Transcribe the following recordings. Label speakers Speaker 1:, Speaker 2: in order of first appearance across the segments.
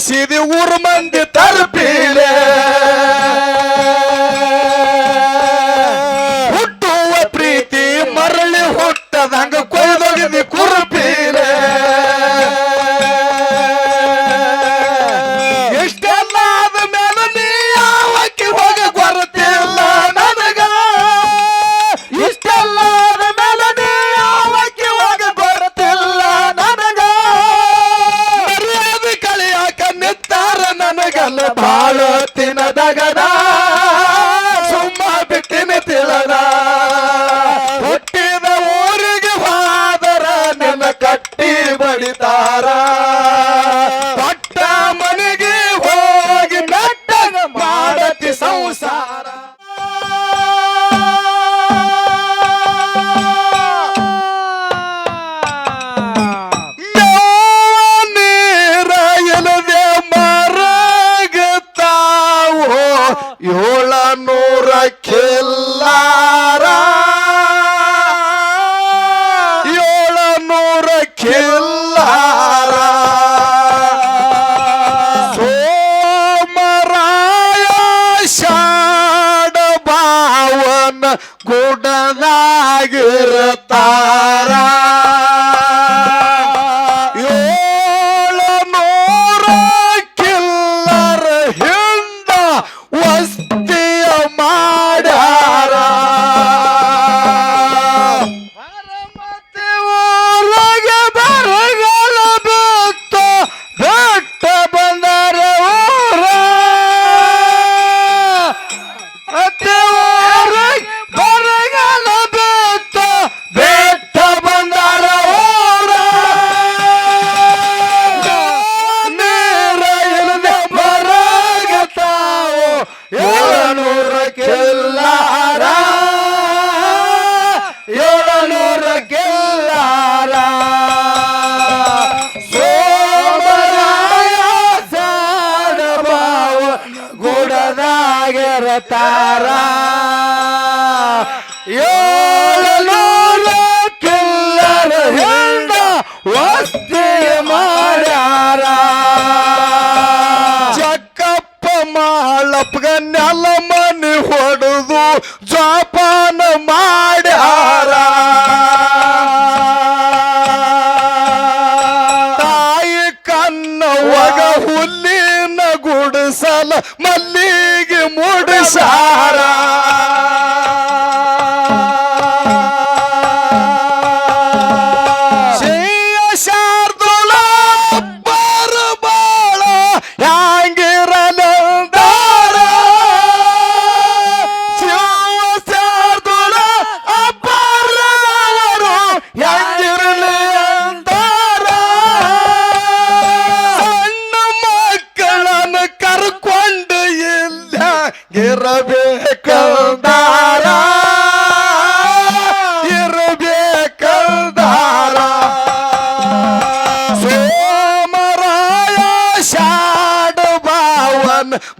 Speaker 1: especie de woman de tarpe. ಬಡಿತಾರ. ಗುಡ್ಡದಾಗಿರುತ್ತಾರ ಅವತಾರ. ಏಳನೂರ ಕಿಲ್ಲರ ಹೆಂಡ ಒತ್ತಿ ಮಾಡ್ಯಾರ. ಚಕ್ಕಪ್ಪ ಮಾಳಪ್ಪಗ ನೆಲ ಮನೆ ಹೊಡೆದು ಜೋಪಾನ ಮಾಡಿ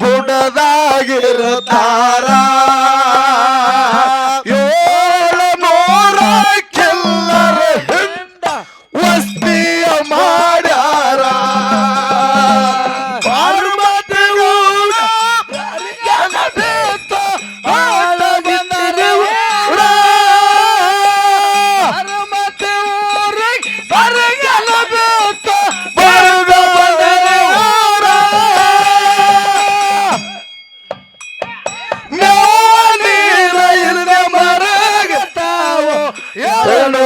Speaker 1: ಬುಡದಾಗಿರುತ್ತಾರ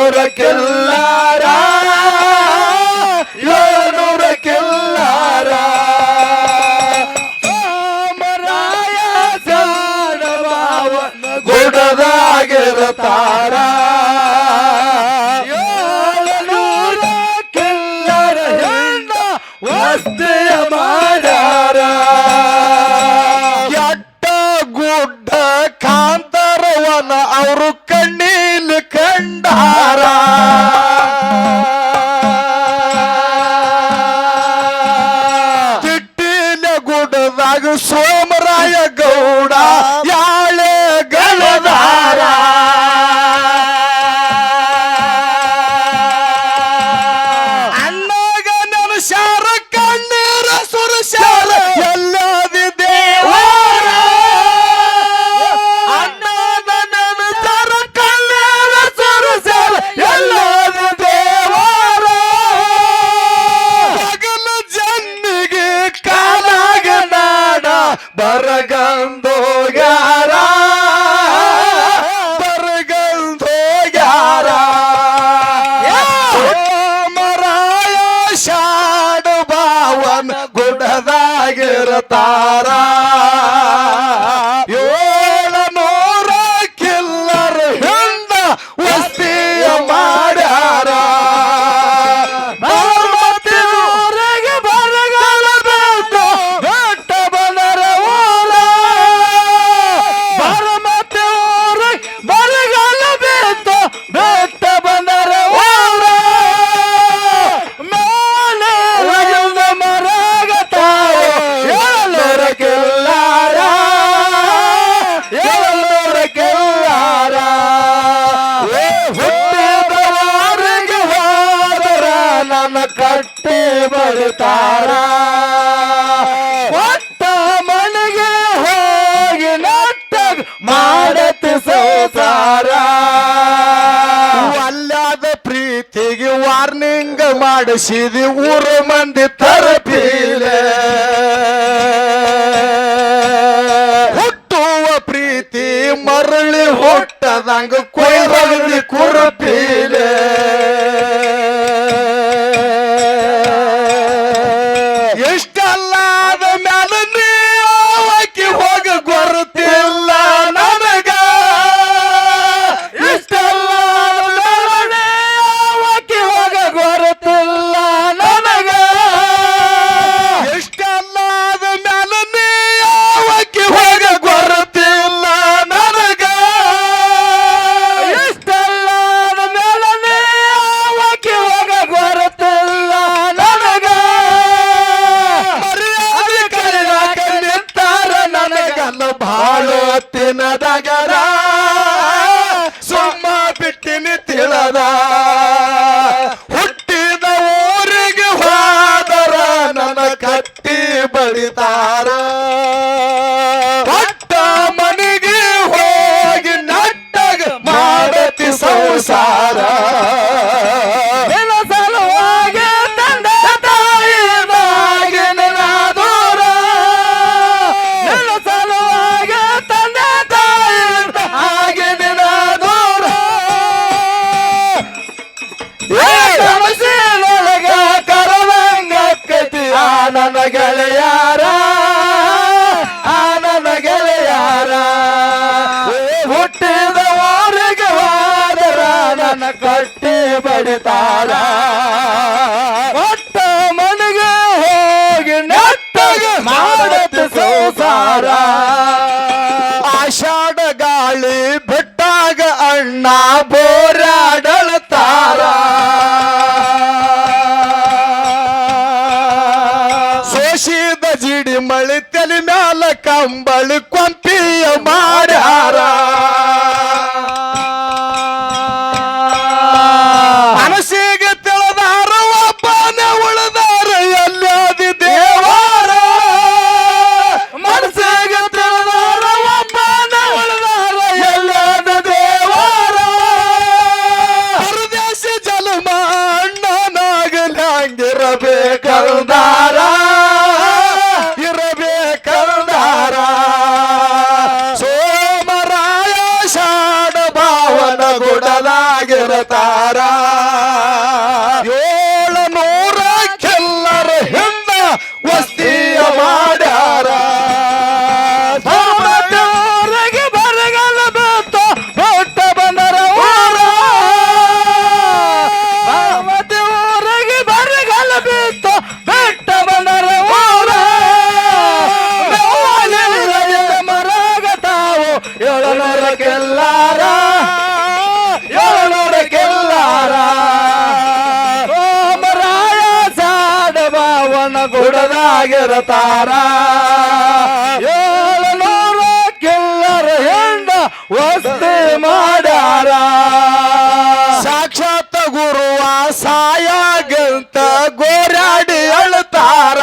Speaker 1: ಇವರ ಕೆಲ್ಲಾರ ಇವರ নাগ সোম তা ನಮಸ್ಕಾರ ಒಟ್ಟ ಮನೆಗೆ ಹೋಗಿ ನಟ್ಟ ಮಾಡತ್ ಸಂಸಾರ. ಅಲ್ಲಾದ ಪ್ರೀತಿಗೆ ವಾರ್ನಿಂಗ್ ಮಾಡಿಸಿದಿ ಊರು ಮಂದಿ ತರಪೀಲೆ. ಹುಟ್ಟುವ ಪ್ರೀತಿ ಮರಳಿ ಹೊಟ್ಟದಂಗ ಕೊಯ್ಬಗಲಿ ಕುರಪೀಲೆ. the పెడతారా ಕಟ್ಟಿ ಬಡಿತಾರ. ಒಟ್ಟ ಮನೆಗೆ ಹೋಗಿ ನೆಟ್ಟಗ ಮಾಡತ್ತ ಸಂಸಾರ. ಆಷಾಢ ಗಾಳಿ ಬಿಟ್ಟಾಗ ಅಣ್ಣ ಬೋ ಸಾಗರ ತಾರ. ಏಳು ನೂರ ಕಿಲ್ಲರ ಹೆಂಡ ವಸ್ತಿ ಮಾಡ್ಯಾರ ಸಾಕ್ಷಾತ್ ಗುರುವ ಸಾಯಾಗಂತ ಗೋರಾಡಿ ಅಳ್ತಾರ.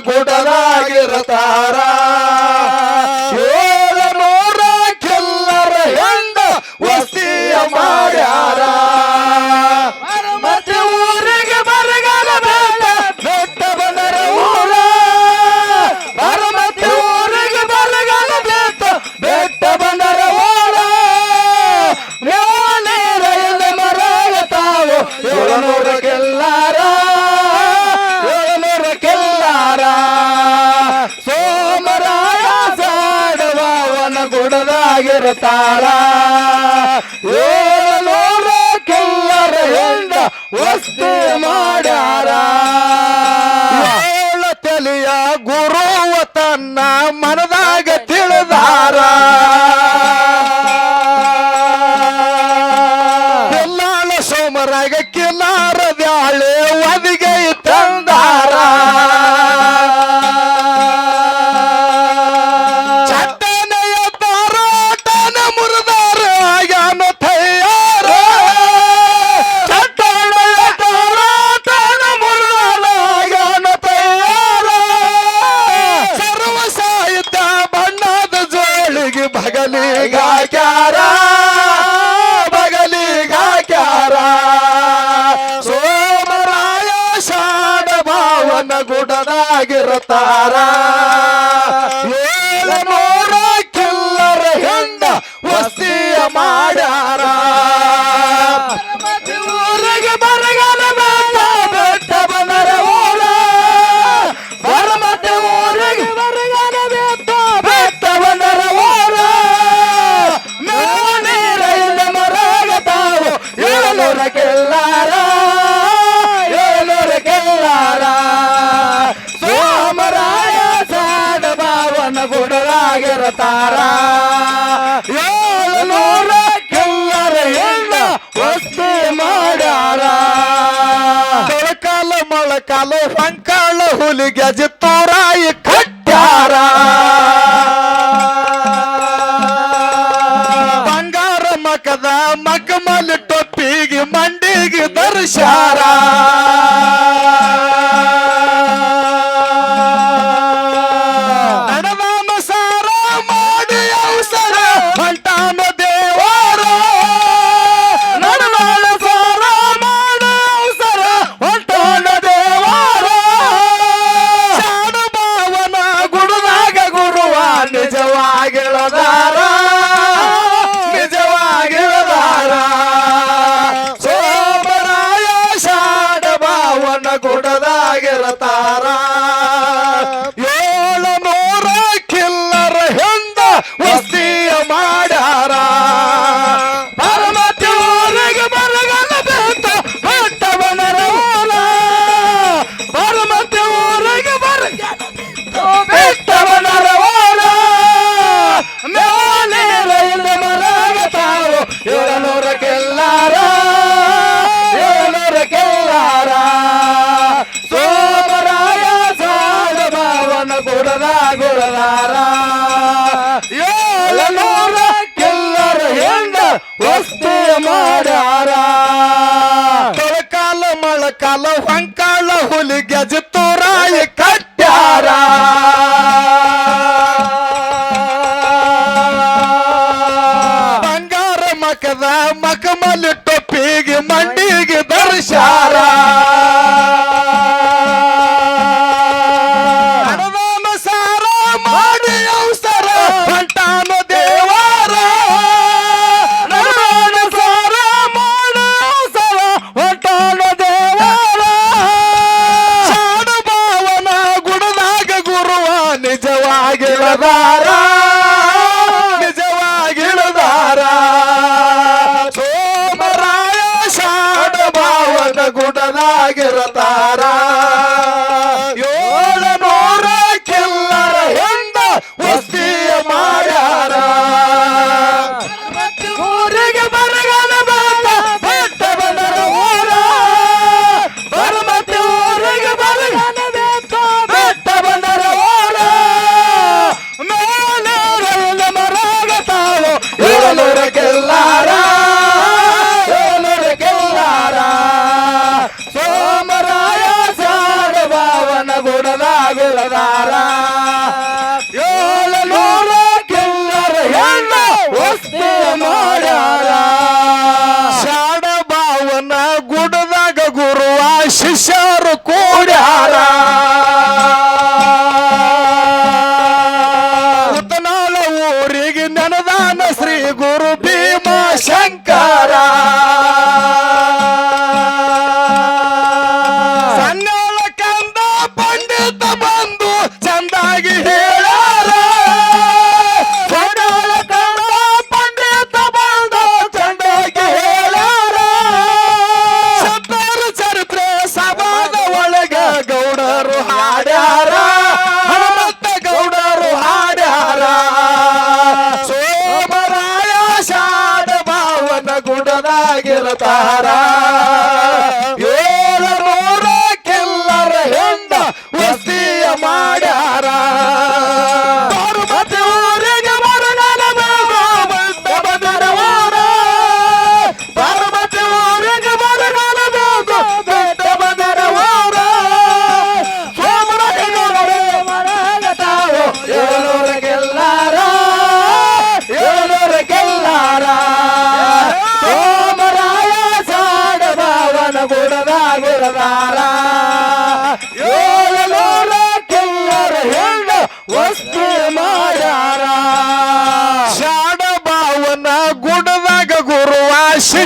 Speaker 1: ಗುಡಲಾಗಿರುತ್ತಾರಾ ತಾಳ ಏಳನೂರ ಕೆಲ್ಲರ ಹೆಂಡ ವಸ್ತು ಮಾಡ್ಯಾರ. ಏಳ ತಲೆಯ ಗುರುವ ತನ್ನ ಮನ তারা ಆಗಿರತಾರ ಏಳುನೂರ ಕೆಲ್ಲರ ಹೆಣ್ಣ ವಸ್ತು ಮಾಡ್ಯಾರ ಬೆಳಕಾಲ, ಮೊಳಕಾಲ ಸಂಕಾಳ ಹುಲಿಗೆ ಜಿತ್ತೂರಾಯಿ ಕಟ್ಟ್ಯಾರ. ಬಂಗಾರ ಮಕದ ಮಗಮಲ್ ಟೊಪ್ಪಿಗೆ ಮಂಡಿಗೆ ದರ್ಶಾರ কালো হাঙ্কালো হুল গেছে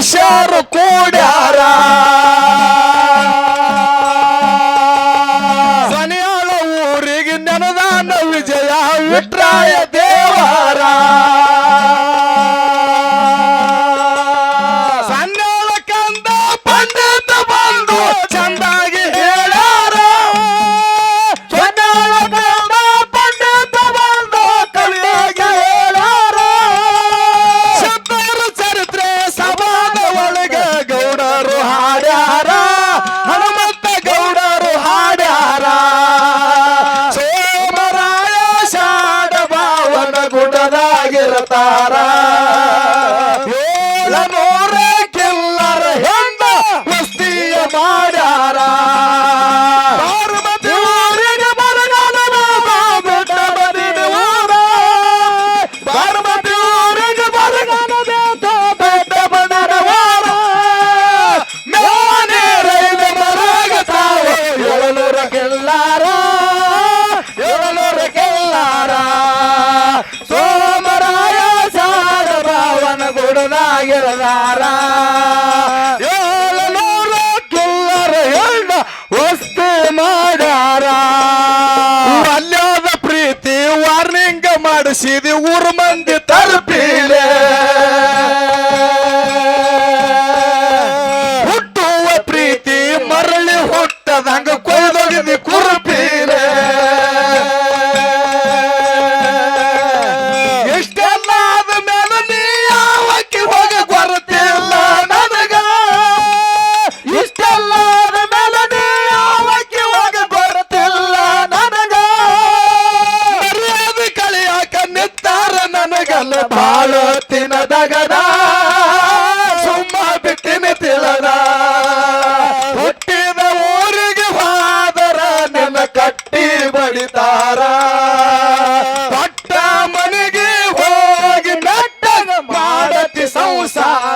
Speaker 1: ಶಿಷ್ಯರು
Speaker 2: ಮಾಡತಿ